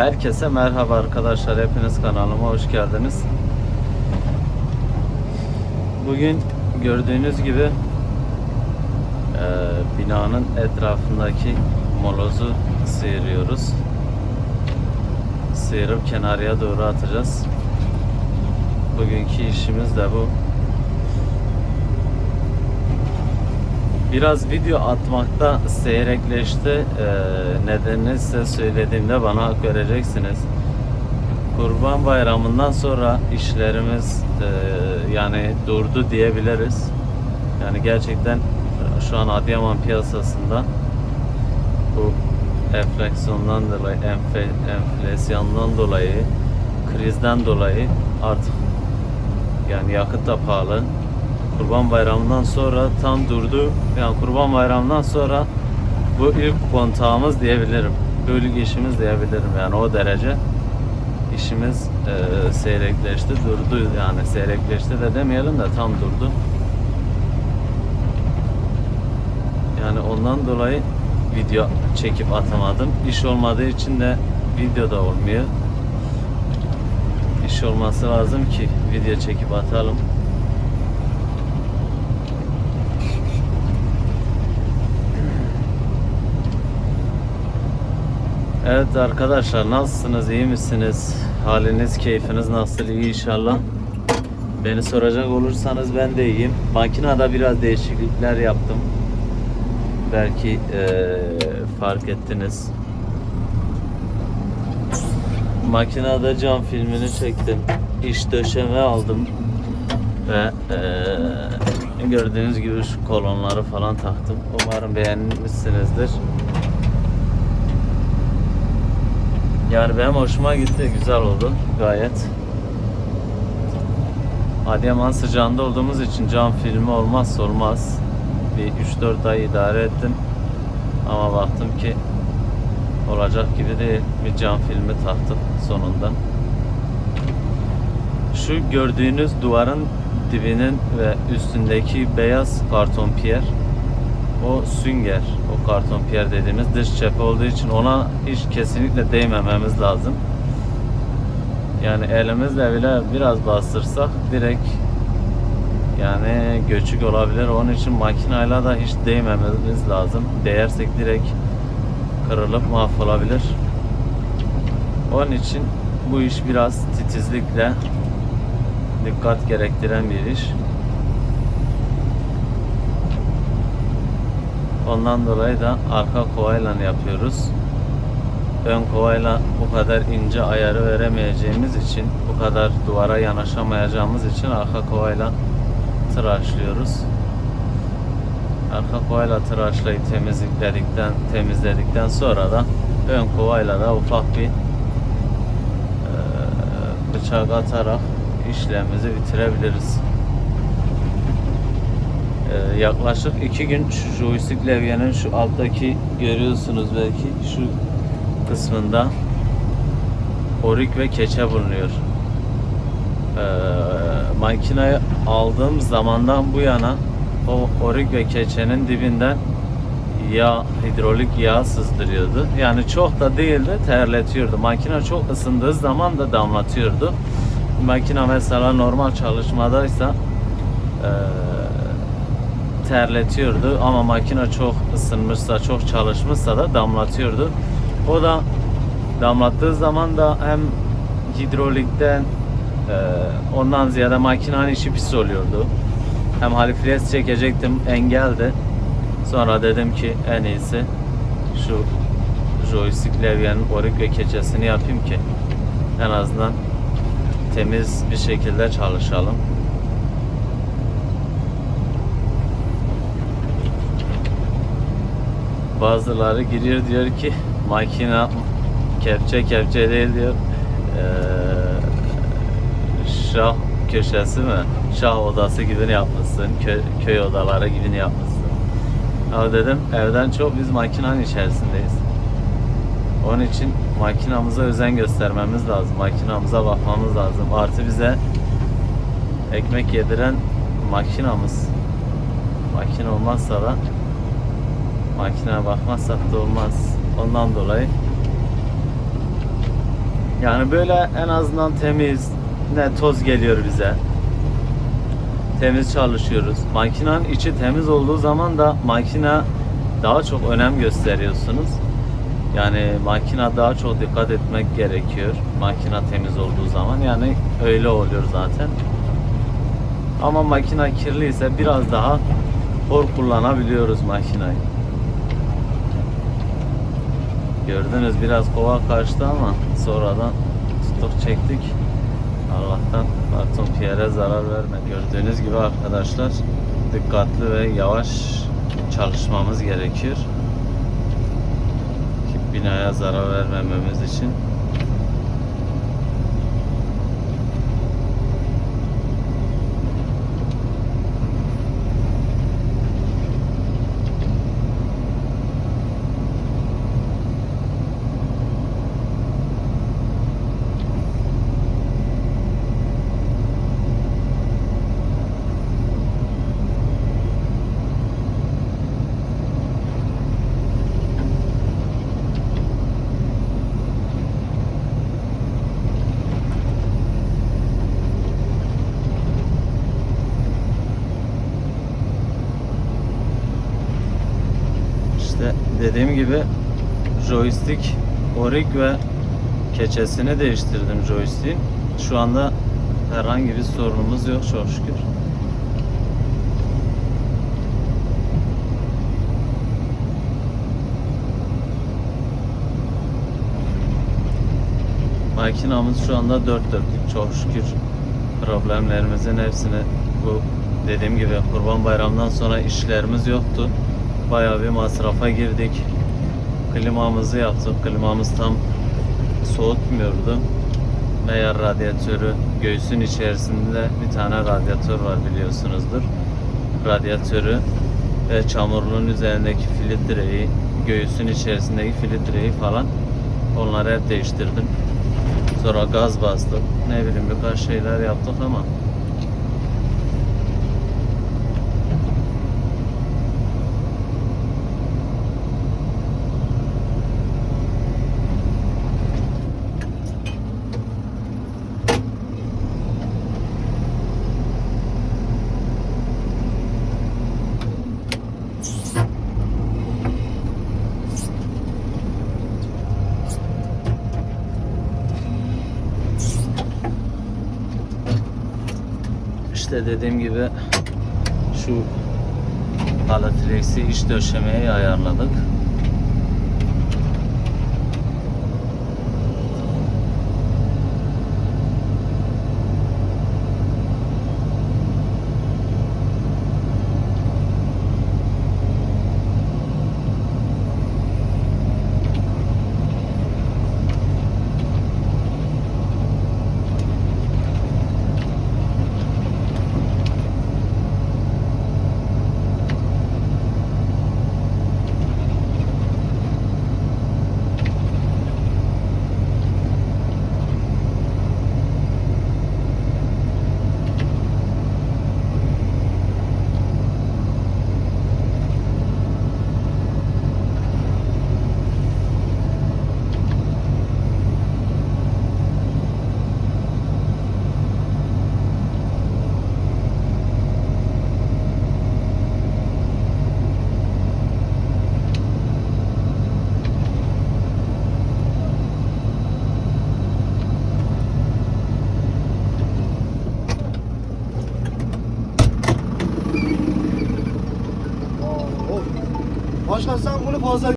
Herkese merhaba arkadaşlar. Hepiniz kanalıma hoş geldiniz. Bugün gördüğünüz gibi e, binanın etrafındaki molozu sıyırıyoruz. Sıyırıp kenarıya doğru atacağız. Bugünkü işimiz de bu. Biraz video atmakta seyrekleşti. Ee, nedenini size söylediğimde bana hak vereceksiniz. Kurban Bayramı'ndan sonra işlerimiz e, yani durdu diyebiliriz. Yani gerçekten şu an Adıyaman piyasasında bu enflasyondan dolayı, enfe, enflasyondan dolayı, krizden dolayı artık yani yakıt da pahalı. Kurban Bayramı'ndan sonra tam durdu. Yani Kurban Bayramı'ndan sonra bu ilk kontağımız diyebilirim. Bölük işimiz diyebilirim yani o derece işimiz e, seyrekleşti, durdu yani seyrekleşti de demeyelim de tam durdu. Yani ondan dolayı video çekip atamadım. İş olmadığı için de video da olmuyor. İş olması lazım ki video çekip atalım. Evet arkadaşlar nasılsınız? İyi misiniz? Haliniz keyfiniz nasıl? İyi inşallah. Beni soracak olursanız ben de iyiyim. Makinede biraz değişiklikler yaptım. Belki eee, fark ettiniz. Makinede cam filmini çektim. İç döşeme aldım. Ve eee, gördüğünüz gibi şu kolonları falan taktım. Umarım beğenmişsinizdir Yani benim hoşuma gitti. Güzel oldu gayet. Adıyaman sıcağında olduğumuz için cam filmi olmazsa olmaz. Bir 3-4 ay idare ettim. Ama baktım ki olacak gibi değil. Bir cam filmi taktık sonunda. Şu gördüğünüz duvarın dibinin ve üstündeki beyaz karton piyer o sünger, o karton piyer dediğimiz dış cephe olduğu için ona hiç kesinlikle değmememiz lazım. Yani elimizle bile biraz bastırsak direkt yani göçük olabilir. Onun için makinayla da hiç değmememiz lazım. Değersek direkt kırılıp mahvolabilir. Onun için bu iş biraz titizlikle dikkat gerektiren bir iş. Ondan dolayı da arka kovayla yapıyoruz. Ön kovayla bu kadar ince ayarı veremeyeceğimiz için, bu kadar duvara yanaşamayacağımız için arka kovayla tıraşlıyoruz. Arka kovayla tıraşlayıp temizledikten temizledikten sonra da ön kovayla da ufak bir eee, bıçak atarak işlemimizi bitirebiliriz. Ee, yaklaşık iki gün şu joystick levyenin şu alttaki görüyorsunuz belki şu kısmında orik ve keçe bulunuyor. Ee, makineyi aldığım zamandan bu yana o orik ve keçenin dibinden yağ, hidrolik yağ sızdırıyordu. Yani çok da değildi, terletiyordu. Makine çok ısındığı zaman da damlatıyordu. Makine mesela normal çalışmadaysa eee terletiyordu ama makine çok ısınmışsa, çok çalışmışsa da damlatıyordu. O da damlattığı zaman da hem hidrolikten e, ondan ziyade makinenin işi pis oluyordu. Hem halifiyes çekecektim engeldi. Sonra dedim ki en iyisi şu joystick levyenin orik ve keçesini yapayım ki en azından temiz bir şekilde çalışalım. Bazıları giriyor diyor ki makine kepçe kepçe değil diyor. Ee, şah köşesi mi? Şah odası gibi yapmışsın. Köy, köy odaları gibi yapmışsın. Ama dedim evden çok biz makinenin içerisindeyiz. Onun için makinamıza özen göstermemiz lazım. Makinamıza bakmamız lazım. Artı bize ekmek yediren makinamız. Makine olmazsa da makineye bakmazsak da olmaz. Ondan dolayı Yani böyle en azından temiz, ne toz geliyor bize. Temiz çalışıyoruz. Makinenin içi temiz olduğu zaman da makine daha çok önem gösteriyorsunuz. Yani makine daha çok dikkat etmek gerekiyor. Makine temiz olduğu zaman yani öyle oluyor zaten. Ama makine kirli ise biraz daha hor kullanabiliyoruz makineyi. Gördünüz biraz kova kaçtı ama sonradan tutuk çektik. Allah'tan Barton Pierre'e zarar vermedi. Gördüğünüz gibi arkadaşlar dikkatli ve yavaş çalışmamız gerekiyor. Ki binaya zarar vermememiz için. İşte dediğim gibi joystick orik ve keçesini değiştirdim joystick'in. Şu anda herhangi bir sorunumuz yok çok şükür. Makinamız şu anda dört dörtlük çok şükür. Problemlerimizin hepsini bu dediğim gibi Kurban Bayramı'ndan sonra işlerimiz yoktu. Bayağı bir masrafa girdik. Klimamızı yaptık. Klimamız tam soğutmuyordu. Meğer radyatörü göğsün içerisinde bir tane radyatör var biliyorsunuzdur. Radyatörü ve çamurluğun üzerindeki filtreyi, göğsün içerisindeki filtreyi falan onları hep değiştirdim. Sonra gaz bastık. Ne bileyim birkaç şeyler yaptık ama İşte dediğim gibi şu Palatrex'i iç döşemeyi ayarladık.